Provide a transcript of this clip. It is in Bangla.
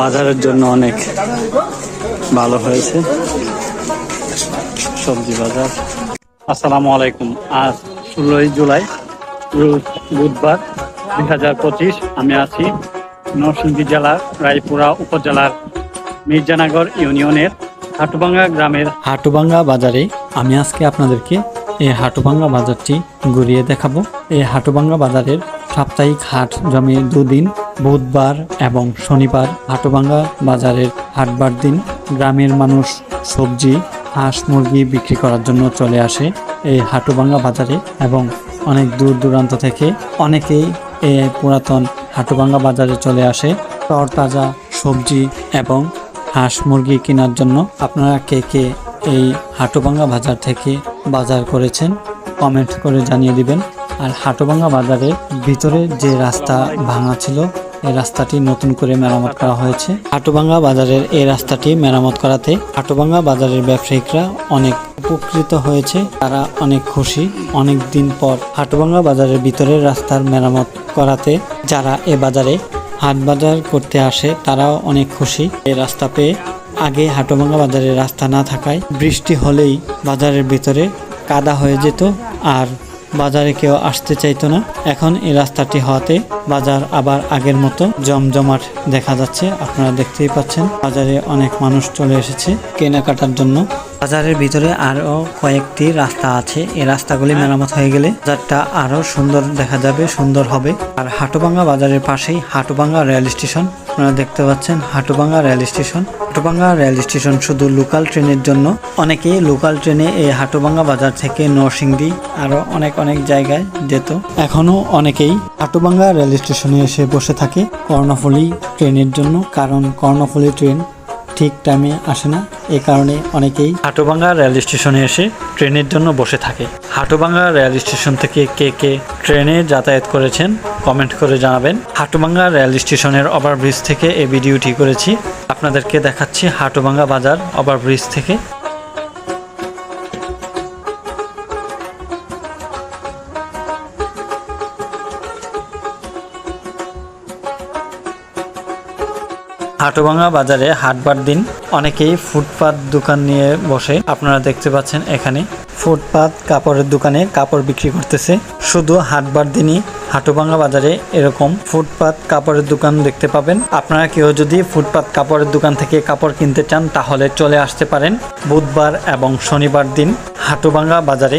বাজারের জন্য অনেক ভালো হয়েছে। সবজি বাজার। আসসালামু আলাইকুম। আজ ষোলোই জুলাই বুধবার দুই হাজার পঁচিশ। আমি আছি নরসিংদী জেলার রায়পুরা উপজেলার মির্জানগর ইউনিয়নের হাটুভাঙ্গা গ্রামের হাটুভাঙ্গা বাজারে আমি আজকে আপনাদেরকে এই হাটুভাঙ্গা বাজারটি ঘুরিয়ে দেখাবো। এই হাটুভাঙ্গা বাজারের সাপ্তাহিক হাট জমে দুদিন বুধবার এবং শনিবার হাটুভাঙ্গা বাজারের হাটবার দিন গ্রামের মানুষ সবজি, হাঁস, মুরগি বিক্রি করার জন্য চলে আসে এই হাটুভাঙ্গা বাজারে এবং অনেক দূর দূরান্ত থেকে অনেকেই এ পুরাতন হাটুভাঙ্গা বাজারে চলে আসে। তরতাজা সবজি এবং হাঁস, মুরগি কেনার জন্য আপনারা কে কে এই হাটুভাঙ্গা বাজার থেকে বাজার করেছেন কমেন্ট করে জানিয়ে দিবেন। আর হাটুভাঙ্গা বাজারের ভিতরে যে রাস্তা ভাঙা ছিল এই রাস্তাটি নতুন করে মেরামত করা হয়েছে। হাটুভাঙ্গা বাজারের এই রাস্তাটি মেরামত করাতে হাটুভাঙ্গা বাজারের ব্যবসায়িকরা অনেক উপকৃত হয়েছে। তারা অনেক খুশি। অনেক দিন পর হাটুভাঙ্গা বাজারের ভিতরের রাস্তার মেরামত করাতে যারা এ বাজারে হাট বাজার করতে আসে, তারাও অনেক খুশি। এই রাস্তা পেয়ে আগে হাটুভাঙ্গা বাজারের রাস্তা না থাকায় বৃষ্টি হলেই বাজারের ভিতরে কাদা হয়ে যেত। আর বাজারে কেউ আসতে চাইতো না। এখন এই রাস্তাটি হওয়াতে বাজার আবার আগের মতো জমজমাট দেখা যাচ্ছে। আপনারা দেখতেই পাচ্ছেন, বাজারে অনেক মানুষ চলে এসেছে কেনাকাটার জন্য। বাজারের ভিতরে আরও কয়েকটি রাস্তা আছে। এই রাস্তাগুলি মেরামত হয়ে গেলে বাজারটা আরও সুন্দর দেখা যাবে, সুন্দর হবে। আর হাটুভাঙ্গা বাজারের পাশেই হাটুবাঙ্গা রেল স্টেশন। আপনারা দেখতে পাচ্ছেন Hatubanga rail station. Hatubhanga rail station শুধু লোকাল ট্রেনের জন্য, অনেকেই লোকাল ট্রেনে এই হাটুভাঙ্গা বাজার থেকে নরসিংদী আরও অনেক অনেক জায়গায় যেত। এখনও অনেকেই হাটুভাঙ্গা রেল স্টেশনে এসে বসে থাকে কর্ণফুলী ট্রেনের জন্য, কারণ কর্ণফুলী ট্রেন ঠিক টাইমে আসে না। এ কারণে অনেকেই হাটোবাঙ্গা রেল স্টেশনে এসে ট্রেনের জন্য বসে থাকে। হাটোবাঙ্গা রেল স্টেশন থেকে কে কে ট্রেনে যাতায়াত করেছেন কমেন্ট করে জানাবেন। হাটুভাঙ্গা রেল স্টেশনের ওভারব্রিজ থেকে এই ভিডিওটি করেছি। আপনাদেরকে দেখাচ্ছি হাটোবাঙ্গা বাজার ওভারব্রিজ থেকে। হাটুভাঙ্গা বাজারে হাটবার দিন অনেকেই ফুটপাত দোকান নিয়ে বসে। আপনারা দেখতে পাচ্ছেন এখানে ফুটপাত কাপড়ের দোকানে কাপড় বিক্রি করতেছে। শুধু হাটবার দিনই হাটুভাঙ্গা বাজারে এরকম ফুটপাত কাপড়ের দোকান দেখতে পাবেন। আপনারা কেউ যদি ফুটপাত কাপড়ের দোকান থেকে কাপড় কিনতে চান, তাহলে চলে আসতে পারেন। বুধবার এবং শনিবার দিন হাটুভাঙ্গা বাজারে